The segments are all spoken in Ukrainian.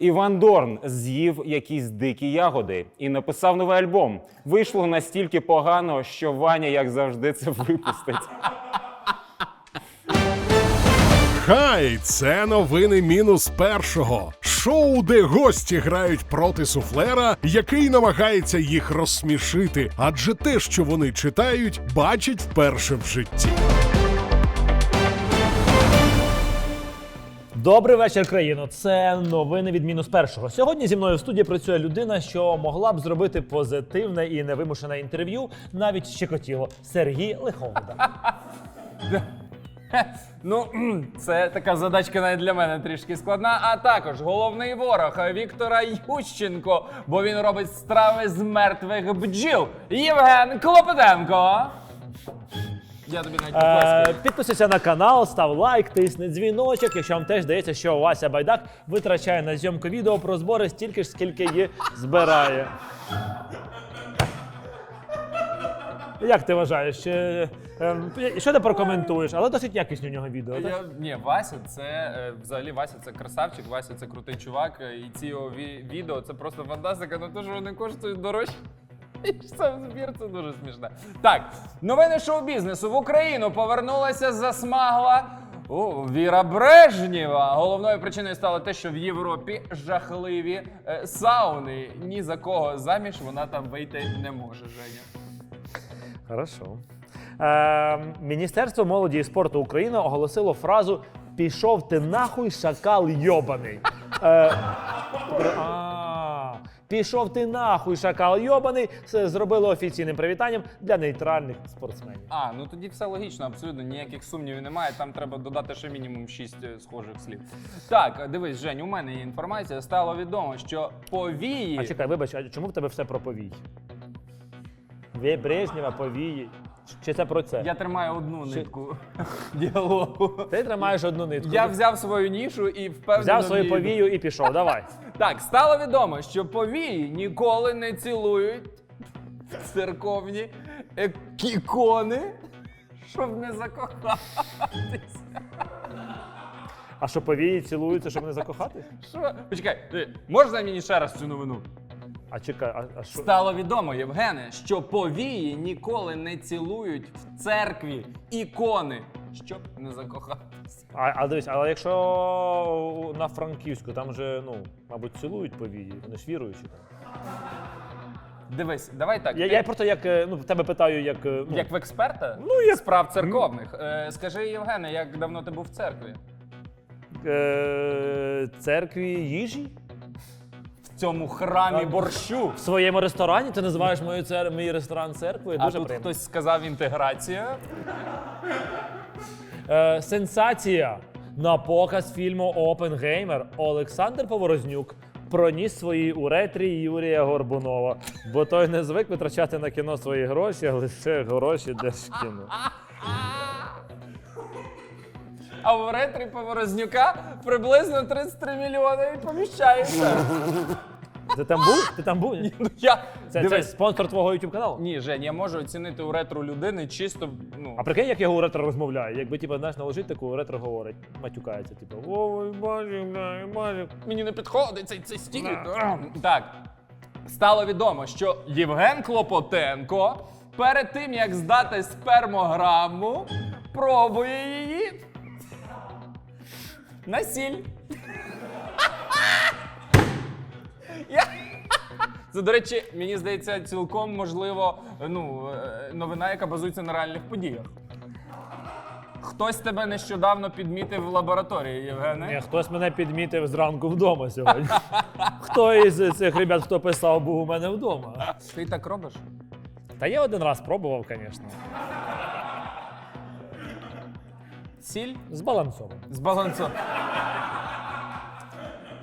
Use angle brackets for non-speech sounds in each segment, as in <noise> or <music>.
Іван Дорн з'їв якісь дикі ягоди і написав новий альбом. Вийшло настільки погано, що Ваня, як завжди, це випустить. Хай, це новини мінус першого. Шоу, де гості грають проти суфлера, який намагається їх розсмішити, адже те, що вони читають, бачать вперше в житті. Добрий вечір, країно. Це новини від мінус першого. Сьогодні зі мною в студії працює людина, що могла б зробити позитивне і невимушене інтерв'ю, навіть щекотіло. Сергій Лиховода. <laughs> Ну, це така задачка навіть для мене трішки складна. А також головний ворог Віктора Ющенко, бо він робить страви з мертвих бджіл. Євген Клопотенко. Я тобі навіть Е, підписуйся на канал, став лайк, тисни дзвіночок. Якщо вам теж здається, що Вася Байдак витрачає на зйомку відео про збори стільки ж, скільки її збирає. Як ти вважаєш? Чи, ем, що ти прокоментуєш? Але досить якісні у нього відео. так? Я, ні, Вася, це е, взагалі Вася це красавчик, Вася це крутий чувак. е, І ці його ві- відео це просто фантастика, ну то що вони коштують дорожче. Сам збір це дуже смішно. Так, новини шоу-бізнесу в Україну повернулася засмагла. О, Віра Брежнєва. Головною причиною стало те, що в Європі жахливі е, сауни. Ні за кого заміж вона там вийти не може, Женя. Хорошо. Е, Міністерство молоді і спорту України оголосило фразу Пішов ти нахуй, шакал йобаний. Е, а, Пішов ти нахуй, шакал йобаний. Це зробило офіційним привітанням для нейтральних спортсменів. А, ну тоді все логічно, абсолютно ніяких сумнівів немає. Там треба додати ще мінімум шість схожих слів. Так, дивись, Жень, у мене є інформація. Стало відомо, що повії. А чекай, вибач, а чому в тебе все про повій? Брежнєва, повії. Чи це про це? Я тримаю одну нитку <laughs> діалогу. Ти тримаєш одну нитку. Я взяв свою нішу і впевнено. взяв свою війду. повію і пішов. <laughs> Давай. Так, стало відомо, що повії ніколи не цілують церковні е- ікони, щоб не закохатися. А що повії цілуються, щоб не закохати? Що? Почекай, ти, можна мені ще раз цю новину? А чекай, а, а що? Стало відомо, Євгене, що повії ніколи не цілують в церкві ікони, щоб не закохатися. А, а дивись, але якщо на Франківську, там же, ну, мабуть, цілують повії, вони ж віруючі. Дивись, давай так. Я, ти- я просто як е, ну, в тебе питаю, як. е, Ну, Як в експерта Ну, як- справ церковних. Е, скажи, Євгене, як давно ти був в церкві? е, церкві їжі? Цьому храмі борщу. В своєму ресторані ти називаєш мою цер... мій ресторан церквою. А Дуже тут приємно. хтось сказав інтеграція. Е, сенсація. На показ фільму Опенгеймер Олександр Поворознюк проніс свої уретрі Юрія Горбунова, бо той не звик витрачати на кіно свої гроші, а лише гроші держкіно. А в ретрі Поворознюка приблизно 33 мільйони і поміщається. Ти там був? Ти там був? Ні? Ну, Я... Це, це Дивись. спонсор твого YouTube каналу? Ні, Жень, я можу оцінити у ретро людини чисто. Ну, А прикинь, як його ретро розмовляє. Якби типу, знаєш, наложить таку ретро говорить, матюкається, типу, ой, бачив, бля, бачив. мені не підходить цей, цей стіль. Так. Стало відомо, що Євген Клопотенко перед тим, як здати спермограму, пробує її на сіль. Я- Це, до речі, мені здається, цілком можливо ну, е, новина, яка базується на реальних подіях. Хтось тебе нещодавно підмітив в лабораторії, Євгене. Ні, хтось мене підмітив зранку вдома сьогодні. Хто із цих ребят, хто писав, був у мене вдома. Ти так робиш? Та я один раз пробував, звісно. Сіль Збалансовано. збалансовано.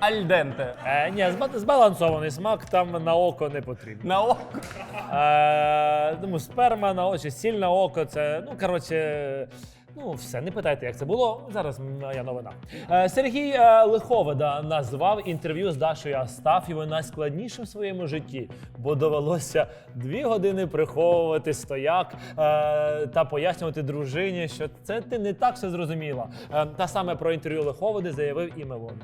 Альденте. Е, ні, зба- збалансований смак там на око не потрібен. На око. Е, тому сперма на очі, сіль на око, це, ну, коротше, ну, все, не питайте, як це було. Зараз моя новина. Е, Сергій е, Лиховода назвав інтерв'ю з Дашою Астафєвою найскладнішим в своєму житті, бо довелося дві години приховувати стояк е, та пояснювати дружині, що це ти не так все зрозуміла. Та саме про інтерв'ю Лиховоди заявив і Мелон.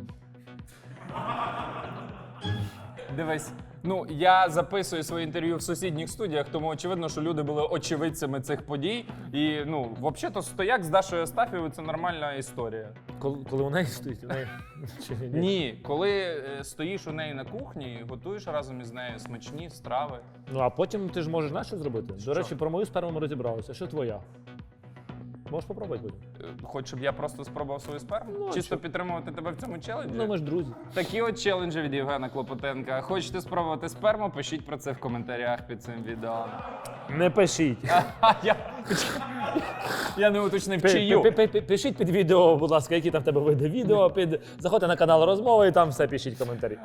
Дивись, ну я записую свої інтерв'ю в сусідніх студіях, тому очевидно, що люди були очевидцями цих подій. І ну, взагалі-то стояк з Дашою Астафєвою це нормальна історія. Коли, коли у неї стоїть, у неї <laughs> чи ні? Ні, коли е, стоїш у неї на кухні, готуєш разом із нею смачні страви. Ну а потім ти ж можеш знаєш, що зробити. До речі, про мою сперму ми розібралися. Що твоя? Можеш попробувати потім. Е, Хоч щоб я просто спробував свою сперму? Ну, Чисто чого? підтримувати тебе в цьому челенджі? Ну ми ж друзі. Такі от челенджі від Євгена Клопотенка. Хочете спробувати сперму? Пишіть про це в коментарях під цим відео. Не пишіть. <laughs> Я, я не уточнив чию. пи- пи- пи- Пишіть під відео, будь ласка, які там в тебе види відео. Під... Заходьте на канал розмови і там все пишіть коментарі.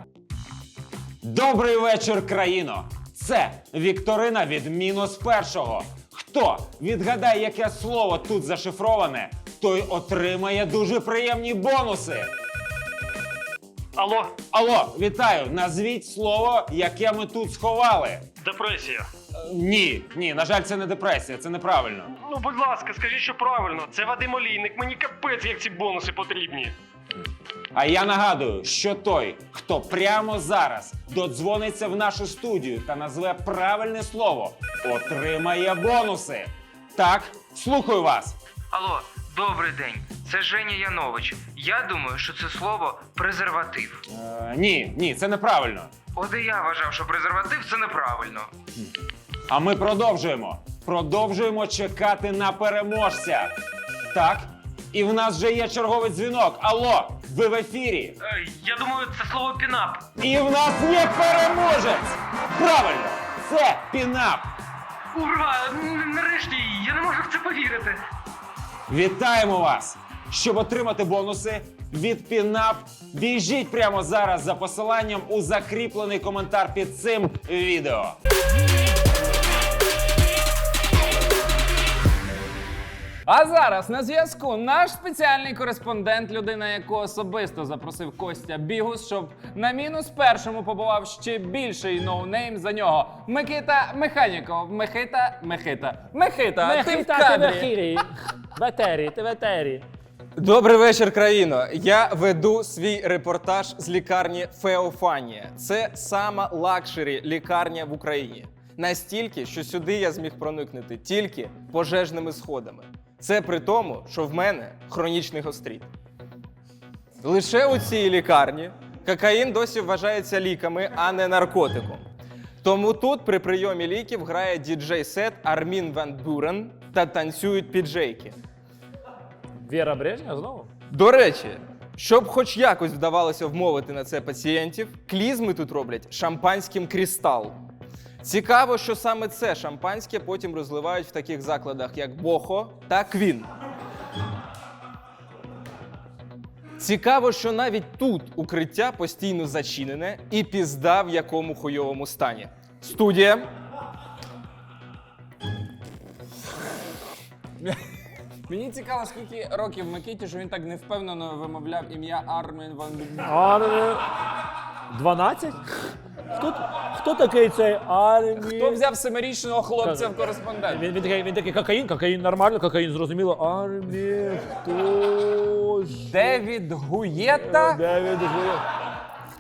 Добрий вечір, країно! Це Вікторина від мінус першого. Хто відгадає, яке слово тут зашифроване, той отримає дуже приємні бонуси. Алло, Алло, вітаю! Назвіть слово, яке ми тут сховали. депресія. Е, Ні, ні, на жаль, це не депресія, це неправильно. Ну, будь ласка, скажіть, що правильно. Це Вадим Олійник, мені капець, як ці бонуси потрібні. А я нагадую, що той, хто прямо зараз додзвониться в нашу студію та назве правильне слово, отримає бонуси. Так, слухаю вас. Алло, добрий день. Це Женя Янович. Я думаю, що це слово презерватив. Е, ні, ні, це неправильно. От і я вважав, що презерватив це неправильно. А ми продовжуємо. Продовжуємо чекати на переможця. Так, і в нас вже є черговий дзвінок. Алло, ви в ефірі. Е, я думаю, це слово пінап. І в нас є переможець! Правильно, це пінап. Ура! Нарешті, я не можу в це повірити. Вітаємо вас! Щоб отримати бонуси від Пінап, біжіть прямо зараз за посиланням у закріплений коментар під цим відео. А зараз на зв'язку наш спеціальний кореспондент, людина, яку особисто запросив Костя Бігус, щоб на мінус першому побував ще більший ноунейм за нього. Микита Механіков. Мехита, Мехита. Мехита, ти в кадрі. ефірі. В ти в етері. Добрий вечір, країно. Я веду свій репортаж з лікарні Феофанія. Це сама лакшері лікарня в Україні. Настільки, що сюди я зміг проникнути тільки пожежними сходами. Це при тому, що в мене хронічний гостріт. Лише у цій лікарні кокаїн досі вважається ліками, а не наркотиком. Тому тут при прийомі ліків грає діджей-сет Армін Ван Бюрен та танцюють піджейки. Віра Брежня знову? До речі, щоб хоч якось вдавалося вмовити на це пацієнтів, клізми тут роблять шампанським крістал. Цікаво, що саме це шампанське потім розливають в таких закладах, як Бохо та Квін. Цікаво, що навіть тут укриття постійно зачинене і пізда в якому хуйовому стані. Студія. Мені цікаво, скільки років Микиті, що він так невпевнено вимовляв ім'я Армін Ван Бю- А, не- 12? Хто, хто такий цей армій? Хто взяв семирічного хлопця в кореспондент? Він, він, такий, він такий кокаїн, кокаїн нормально, кокаїн зрозуміло. Армія, хто ж? Девід Гуєта, Девід Гує.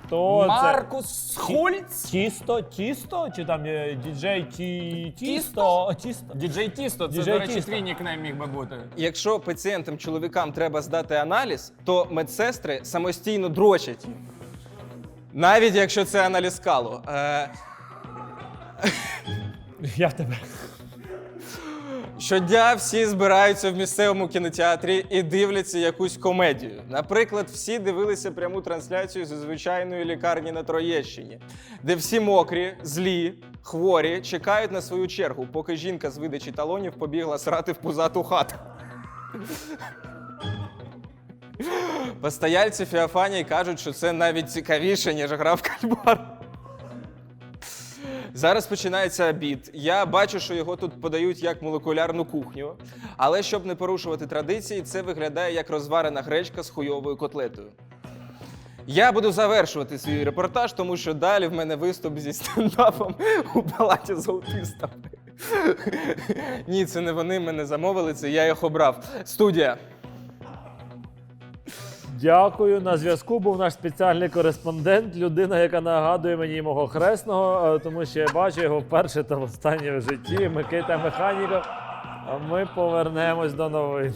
Хто це? Маркус Хульц. Тісто, тісто? Чи там є діджей ті, тісто? Тісто. Діджей Тісто, це, Діджей до речі, Тісто. твій нікнейм міг би бути. Якщо пацієнтам чоловікам треба здати аналіз, то медсестри самостійно дрочать. Навіть якщо це аналіз калу. Е, Я в тебе. щодня всі збираються в місцевому кінотеатрі і дивляться якусь комедію. Наприклад, всі дивилися пряму трансляцію зі звичайної лікарні на Троєщині, де всі мокрі, злі, хворі чекають на свою чергу, поки жінка з видачі талонів побігла срати в пузату хату. Постояльці Феофанії кажуть, що це навіть цікавіше, ніж гра в кальмар. Зараз починається обід. Я бачу, що його тут подають як молекулярну кухню. Але щоб не порушувати традиції, це виглядає як розварена гречка з хуйовою котлетою. Я буду завершувати свій репортаж, тому що далі в мене виступ зі стендапом у палаті з аутистами. Ні, це не вони мене замовили, це я їх обрав. Студія. Дякую. На зв'язку був наш спеціальний кореспондент, людина, яка нагадує мені мого хресного, е, тому що я бачу його вперше та останнє в житті. Микита Механіков. А ми повернемось до новин.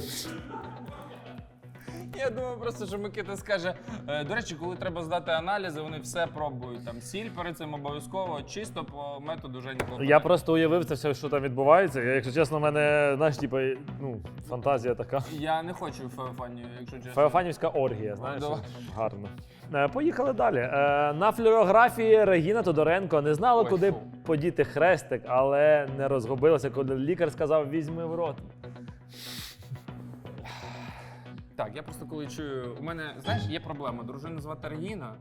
Я думаю, просто що Микита скаже. «Е, До речі, коли треба здати аналізи, вони все пробують. Там сіль перед цим обов'язково, чисто по методу Жені Клопотенка. Я просто уявив це все, що там відбувається. Я, якщо чесно, в мене, знаєш, типу, ну, фантазія така. Я не хочу Феофанію, якщо чесно. Феофанівська оргія, знаєш? давай. Гарно. Е, Поїхали далі. Е, На флюорографії Регіна Тодоренко не знала, Ой, куди фу. подіти хрестик, але не розгубилася, коли лікар сказав: візьми в рот. Так, я просто коли чую. У мене, знаєш, є проблема. Дружину звати Регіна.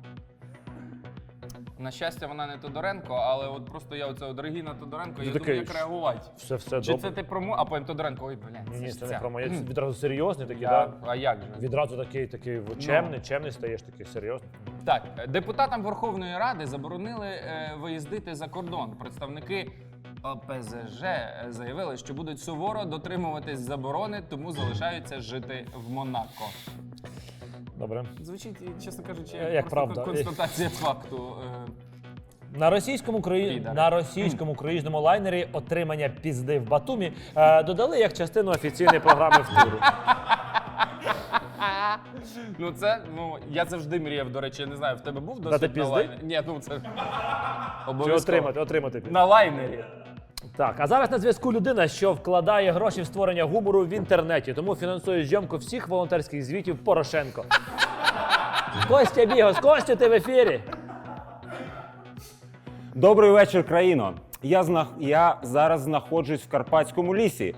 На щастя, вона не Тодоренко, але от просто я оце от Регіна Тодоренко, я такий, думаю, як реагувати. Все, все Чи добре. це ти про мо- а потім Тодоренко, ой, блядь, Ні, це ні, ж це не про моє. Це відразу серйозний такий, да? а як же? Відразу такий, такий Ну. чемний, чемний стаєш такий серйозний. Так, депутатам Верховної Ради заборонили е, виїздити за кордон. Представники ОПЗЖ е, заявили, що будуть суворо дотримуватись заборони, тому залишаються жити в Монако. Добре. Звучить, чесно кажучи, Е, як просто правда. констатація факту. е. На російському крої... На російському круїзному лайнері отримання пізди в Батумі е, додали як частину офіційної програми в туру. <laughs> Ну це, ну я завжди мріяв, до речі, я не знаю, в тебе був Дати досвід на лайнері? Ні, ну це Чи обов'язково. отримати, отримати пізди. На лайнері. Так, а зараз на зв'язку людина, що вкладає гроші в створення гумору в інтернеті, тому фінансує зйомку всіх волонтерських звітів Порошенко. <laughs> Костя Бігос, Костю, ти в ефірі. Добрий вечір, країно. Я, зна... я зараз знаходжусь в Карпатському лісі.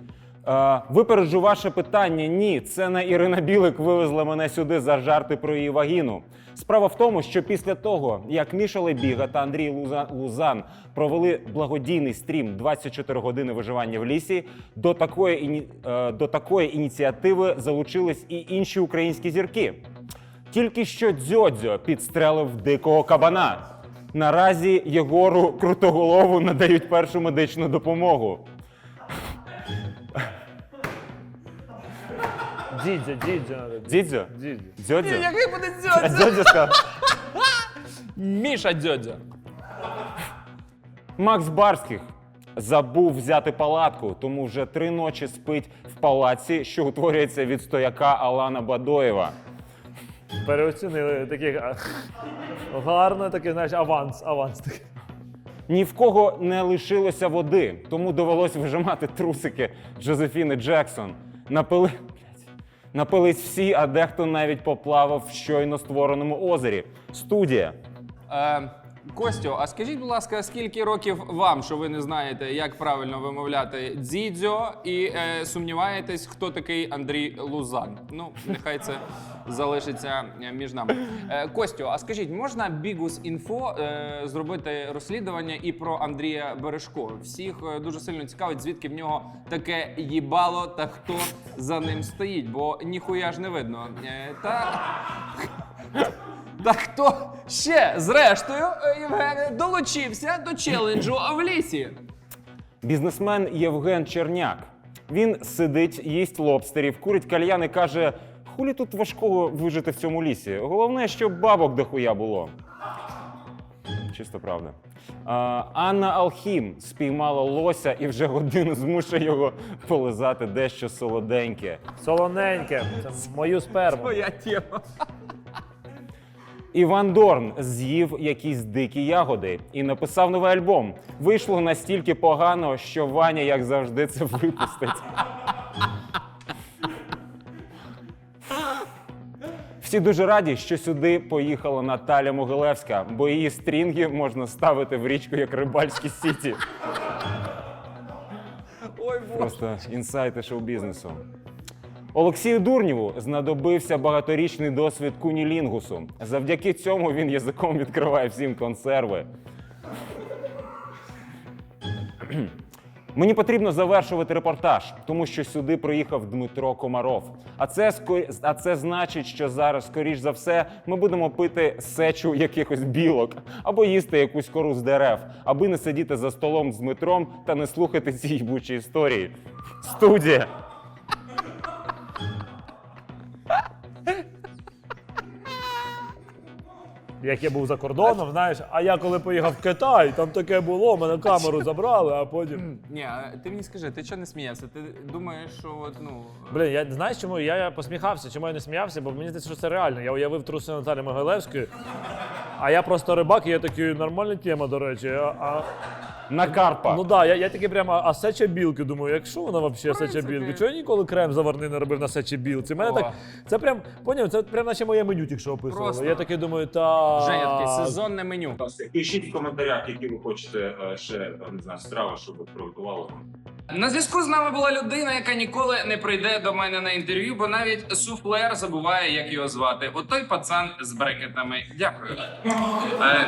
Е, випереджу ваше питання. Ні, це не Ірина Білик вивезла мене сюди за жарти про її вагіну. Справа в тому, що після того, як Міша Лебіга та Андрій Луза- Лузан провели благодійний стрім 24 години виживання в лісі, до такої, іні... е, до такої ініціативи залучились і інші українські зірки. Тільки що дзьодзьо підстрелив дикого кабана. Наразі Єгору Крутоголову надають першу медичну допомогу. Дідзьо, дідзьо. надо. Дідзьо. Дзьодзьо? Який буде А дзьодзя? сказав. Міша дзьодзя. Макс Барських забув взяти палатку, тому вже три ночі спить в палаці, що утворюється від стояка Алана Бадоєва. Переоцінили таких. а, Гарно такий, знаєш, аванс, аванс такий. Ні в кого не лишилося води, тому довелось вижимати трусики Джозефіни Джексон. Напили... Напились всі, а дехто навіть поплавав в щойно створеному озері. Студія. Е, Костю, а скажіть, будь ласка, скільки років вам, що ви не знаєте, як правильно вимовляти дзідзьо, і е, сумніваєтесь, хто такий Андрій Лузан? Ну, нехай це залишиться е, між нами. Е, Костю, а скажіть, можна Бігус інфо е, зробити розслідування і про Андрія Бережко? Всіх е, дуже сильно цікавить, звідки в нього таке їбало та хто за ним стоїть, бо ніхуя ж не видно. Е, та та хто ще, зрештою, е, Євгене, долучився до челенджу в лісі? Бізнесмен Євген Черняк. Він сидить, їсть лобстерів, курить кальян і каже: хулі тут важкого вижити в цьому лісі. Головне, щоб бабок дохуя було. Чисто правда. А, Анна Алхім спіймала лося і вже годину змушує його полизати дещо солоденьке. Солоненьке. Це мою сперму. Моя тема. Іван Дорн з'їв якісь дикі ягоди і написав новий альбом. Вийшло настільки погано, що Ваня, як завжди, це випустить. Всі дуже раді, що сюди поїхала Наталя Могилевська, бо її стрінги можна ставити в річку як рибальські сіті. Ой, боже. Просто інсайти шоу-бізнесу. Олексію Дурнєву знадобився багаторічний досвід кунілінгусу. Завдяки цьому він язиком відкриває всім консерви. Мені потрібно завершувати репортаж, тому що сюди приїхав Дмитро Комаров. А це а це значить, що зараз, скоріш за все, ми будемо пити сечу якихось білок або їсти якусь кору з дерев, аби не сидіти за столом з Дмитром та не слухати ці їбучі історії. Студія. Як я був за кордоном, знаєш. А я коли поїхав в Китай, там таке було, мене камеру забрали, а потім. Ні, а ти мені скажи, ти чого не сміявся? Ти думаєш, що от, ну. Блін, я знаєш, чому я, я посміхався, чому я не сміявся, бо мені здається, що це реально. Я уявив труси Наталі Могилевської, а я просто рибак, і я такий нормальна тема, до речі. А, а, На Карпа. ну так, да, я, я такий прямо, а сеча білки, думаю, якщо вона взагалі сеча білки? Чого я ніколи крем заварний не робив на сечі білці? Мене О. так, це прям, поняв, це прям наче моє меню тільки що описували. Просто. Я такий думаю, та. Женя такий сезонне меню. Пишіть в коментарях, які ви хочете е, ще там, не знаю, страви, щоб приготували. На зв'язку з нами була людина, яка ніколи не прийде до мене на інтерв'ю, бо навіть суфлер забуває, як його звати. От той пацан з брекетами. Дякую. Е,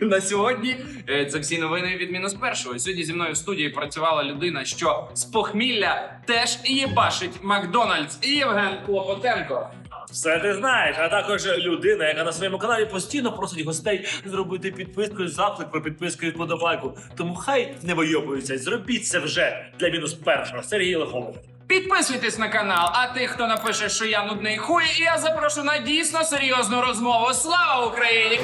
на сьогодні е, це всі новини від мінус першого. Сьогодні зі мною в студії працювала людина, що з похмілля теж їбашить Макдональдс. Євген Клопотенко. Все ти знаєш, а також людина, яка на своєму каналі постійно просить гостей зробити підписку, заклик про підписку і вподобайку. Тому хай не вийобуються, зробіть це вже для мінус першого. Сергій Лихович. Підписуйтесь на канал, а тих, хто напише, що я нудний хуй, я запрошу на дійсно серйозну розмову. Слава Україні!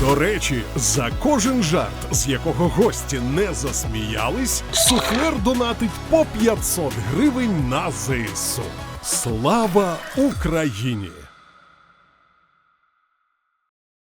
До речі, за кожен жарт, з якого гості не засміялись, суфлер донатить по 500 гривень на ЗСУ. Слава Україні!